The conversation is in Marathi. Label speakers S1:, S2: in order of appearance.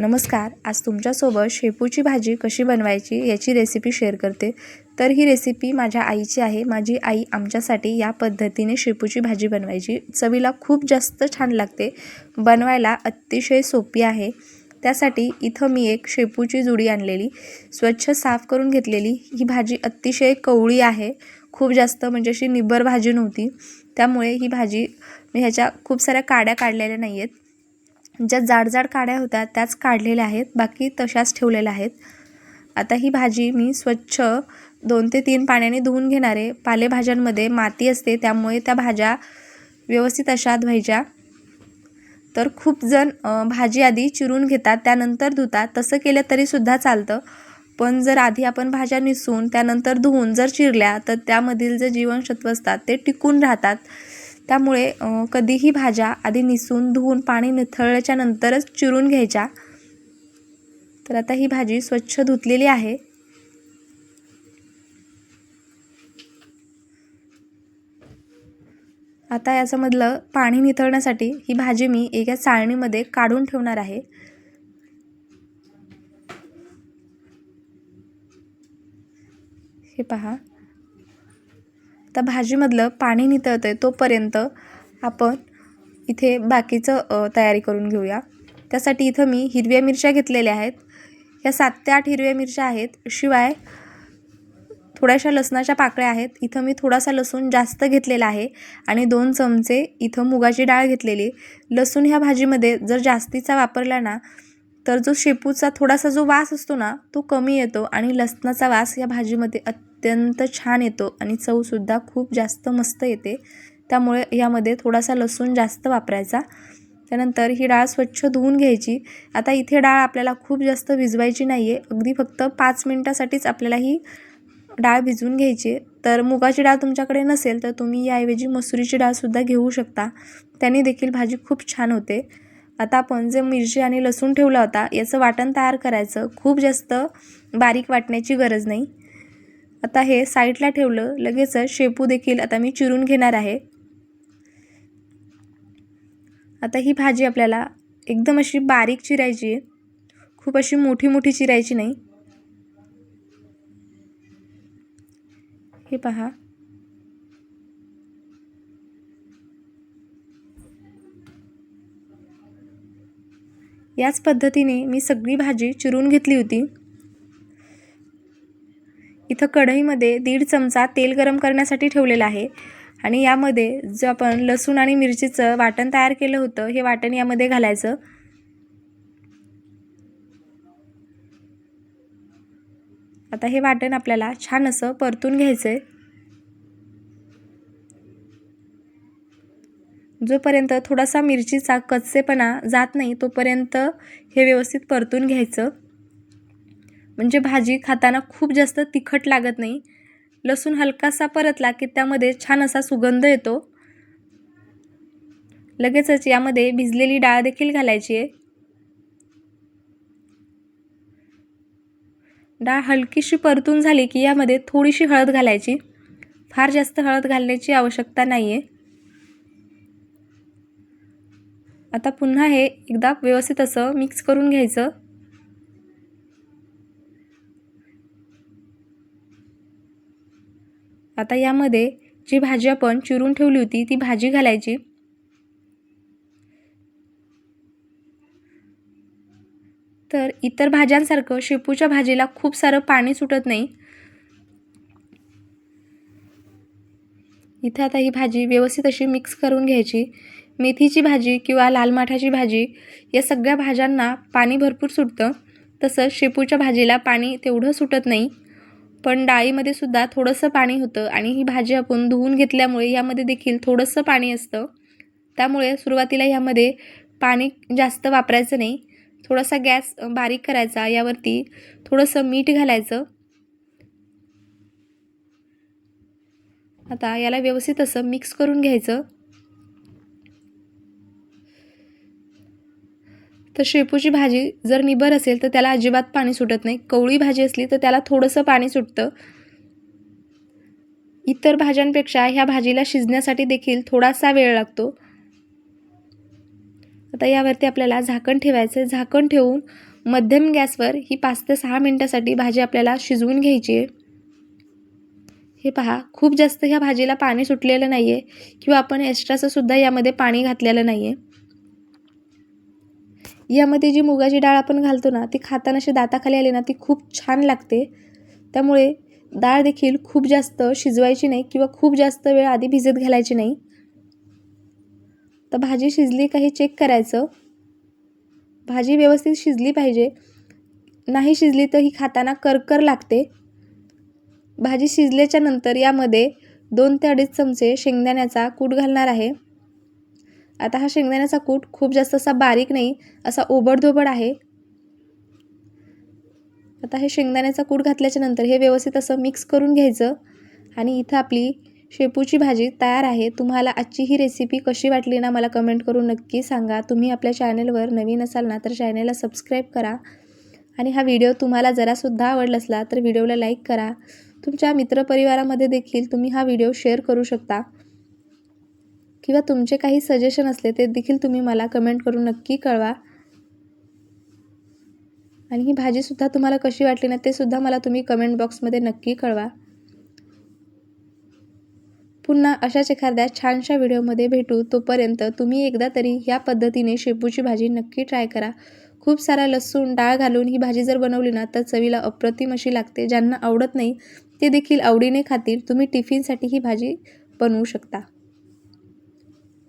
S1: नमस्कार आज तुमच्यासोबत शेपूची भाजी कशी बनवायची याची रेसिपी शेअर करते. तर ही रेसिपी माझ्या आईची आहे. माझी आई आमच्यासाठी या पद्धतीने शेपूची भाजी बनवायची. चवीला खूप जास्त छान लागते. बनवायला अतिशय सोपी आहे. त्यासाठी इथं मी एक शेपूची जुडी आणलेली. स्वच्छ साफ करून घेतलेली. ही भाजी अतिशय कवळी आहे. खूप जास्त म्हणजे अशी निब्बर भाजी नव्हती. त्यामुळे ही भाजी मी ह्याच्या खूप साऱ्या काड्या काढलेल्या नाही आहेत ज्या जाड जाड काड्या होत्या त्याच काढलेल्या आहेत. बाकी तशाच ठेवलेल्या आहेत. आता ही भाजी मी स्वच्छ दोन ते तीन पाण्याने धुवून घेणार. आहे पालेभाज्यांमध्ये माती असते त्यामुळे त्या भाज्या व्यवस्थित अशा धुवायच्या. तर खूप जण भाजी आधी चिरून घेतात त्यानंतर धुतात. तसं केलं तरीसुद्धा चालतं. पण जर आधी आपण भाज्या निसून त्यानंतर धुवून जर चिरल्या तर त्यामधील जे जीवनसत्व असतात ते टिकून राहतात. त्यामुळे कधीही भाज्या आधी निसून धुवून पाणी निथळल्याच्या नंतरच चिरून घ्यायच्या. तर आता ही भाजी स्वच्छ धुतलेली आहे. आता याच्यामधलं पाणी निथळण्यासाठी ही भाजी मी एका चाळणीमध्ये काढून ठेवणार आहे. हे पहा. आता भाजीमधलं पाणी नितळतं आहे तोपर्यंत आपण इथे बाकीचं तयारी करून घेऊया. त्यासाठी इथं मी हिरव्या मिरच्या घेतलेल्या आहेत. या सात ते आठ हिरव्या मिरच्या आहेत. शिवाय थोड्याशा लसणाच्या पाकळ्या आहेत. इथं मी थोडासा लसूण जास्त घेतलेला आहे आणि दोन चमचे इथं मुगाची डाळ घेतलेली लसूण ह्या भाजीमध्ये जर जास्तीचा वापरला ना तर जो शेपूचा थोडासा जो वास असतो ना तो कमी येतो आणि लसणाचा वास या भाजीमध्ये अत्यंत छान येतो आणि चवसुद्धा खूप जास्त मस्त येते. त्यामुळे यामध्ये थोडासा लसूण जास्त वापरायचा. त्यानंतर ही डाळ स्वच्छ धुवून घ्यायची. आता इथे डाळ आपल्याला खूप जास्त भिजवायची नाही आहे अगदी फक्त पाच मिनटासाठीच आपल्याला ही डाळ भिजवून घ्यायची. तर मुगाची डाळ तुमच्याकडे नसेल तर तुम्ही याऐवजी मसुरीची डाळसुद्धा घेऊ शकता. त्याने देखील भाजी खूप छान होते. आता आपण जे मिरची आणि लसूण ठेवला होता याचं वाटण तयार करायचं. खूप जास्त बारीक वाटण्याची गरज नाही. आता हे साईडला ठेवलं लगेचच शेपू देखील आता मी चिरून घेणार आहे. आता ही भाजी आपल्याला एकदम अशी बारीक चिरायची आहे. खूप अशी मोठी मोठी चिरायची नाही. हे पहा. याच पद्धतीने मी सगळी भाजी चिरून घेतली होती. इथं कढईमध्ये दीड चमचा तेल गरम करण्यासाठी ठेवलेलं आहे. आणि यामध्ये जो आपण लसूण आणि मिरचीचं वाटण तयार केलं होतं हे वाटण यामध्ये घालायचं. आता हे वाटण आपल्याला छान असं परतून घ्यायचं आहे जोपर्यंत थोडासा मिरचीचा कच्चेपणा जात नाही तोपर्यंत हे व्यवस्थित परतून घ्यायचं. म्हणजे भाजी खाताना खूप जास्त तिखट लागत नाही. लसूण हलकासा परतला की त्यामध्ये छान असा सुगंध येतो. लगेचच यामध्ये भिजलेली डाळ देखील घालायची आहे. डाळ हलकीशी परतून झाली की यामध्ये थोडीशी हळद घालायची. फार जास्त हळद घालण्याची आवश्यकता नाही आहे आता पुन्हा हे एकदा व्यवस्थित असं मिक्स करून घ्यायचं. आता यामध्ये जी भाजी आपण चिरून ठेवली होती ती भाजी घालायची. तर इतर भाज्यांसारखं शेपूच्या भाजीला खूप सारं पाणी सुटत नाही. इथं आता ही भाजी व्यवस्थित अशी मिक्स करून घ्यायची. मेथीची भाजी किंवा लाल माठाची भाजी या सगळ्या भाज्यांना पाणी भरपूर सुटतं. तसंच शेपूच्या भाजीला पाणी तेवढं सुटत नाही. पण डाळीमध्ये सुद्धा थोडंसं पाणी होतं आणि ही भाजी आपण धुवून घेतल्यामुळे यामध्ये देखील थोडंसं पाणी असतं. त्यामुळे सुरुवातीला यामध्ये पाणी जास्त वापरायचं नाही. थोडासा गॅस बारीक करायचा यावरती थोडंसं मीठ घालायचं. आता याला व्यवस्थित असं मिक्स करून घ्यायचं. तर शेपूची भाजी जर निबर असेल तर त्याला अजिबात पाणी सुटत नाही. कवळी भाजी असली तर त्याला थोडंसं पाणी सुटतं. इतर भाज्यांपेक्षा ह्या भाजीला शिजण्यासाठी देखील थोडासा वेळ लागतो. आता यावरती आपल्याला झाकण ठेवायचं आहे झाकण ठेवून मध्यम गॅसवर ही पाच ते सहा मिनटासाठी भाजी आपल्याला शिजवून घ्यायची आहे. हे पहा खूप जास्त ह्या भाजीला पाणी सुटलेलं नाही आहे किंवा आपण एक्स्ट्राचं सुद्धा यामध्ये पाणी घातलेलं नाही आहे यामध्ये जी मुगाची डाळ आपण घालतो ना ती खाताना अशी दाताखाली आली ना ती खूप छान लागते. त्यामुळे डाळ देखील खूप जास्त शिजवायची नाही किंवा खूप जास्त वेळ आधी भिजत घालायची नाही. तर भाजी शिजली काही चेक करायचं. भाजी व्यवस्थित शिजली पाहिजे. नाही शिजली तर ही खाताना करकर लागते. भाजी शिजल्याच्या नंतर यामध्ये दोन ते अडीच चमचे शेंगदाण्याचा कूट घालणार आहे. आता हा शेंगदाण्याचा कूट खूप जास्त असा बारीक नाही असा ओबडधोबड आहे. आता हे शेंगदाण्याचा कूट घातल्याच्या नंतर हे व्यवस्थित असं मिक्स करून घ्यायचं आणि इथं आपली शेपूची भाजी तयार आहे. तुम्हाला आजची ही रेसिपी कशी वाटली ना मला कमेंट करून नक्की सांगा. तुम्ही आपल्या चॅनलवर नवीन असाल ना तर चॅनलला सबस्क्राईब करा. आणि हा व्हिडिओ तुम्हाला जरासुद्धा आवडला असला तर व्हिडिओला लाईक करा. तुमच्या मित्रपरिवारामध्ये देखील तुम्ही हा व्हिडिओ शेअर करू शकता. किंवा तुमचे काही सजेशन असले ते देखील तुम्ही मला कमेंट करून नक्की कळवा. आणि ही भाजीसुद्धा तुम्हाला कशी वाटली ना ते सुद्धा मला तुम्ही कमेंट बॉक्समध्ये नक्की कळवा. पुन्हा अशाच एखाद्या छानशा व्हिडिओमध्ये भेटू. तोपर्यंत तुम्ही एकदा तरी ह्या पद्धतीने शेपूची भाजी नक्की ट्राय करा. खूप सारा लसूण डाळ घालून ही भाजी जर बनवली ना तर चवीला अप्रतिम अशी लागते. ज्यांना आवडत नाही ते देखील आवडीने खातील. तुम्ही टिफिनसाठी ही भाजी बनवू शकता.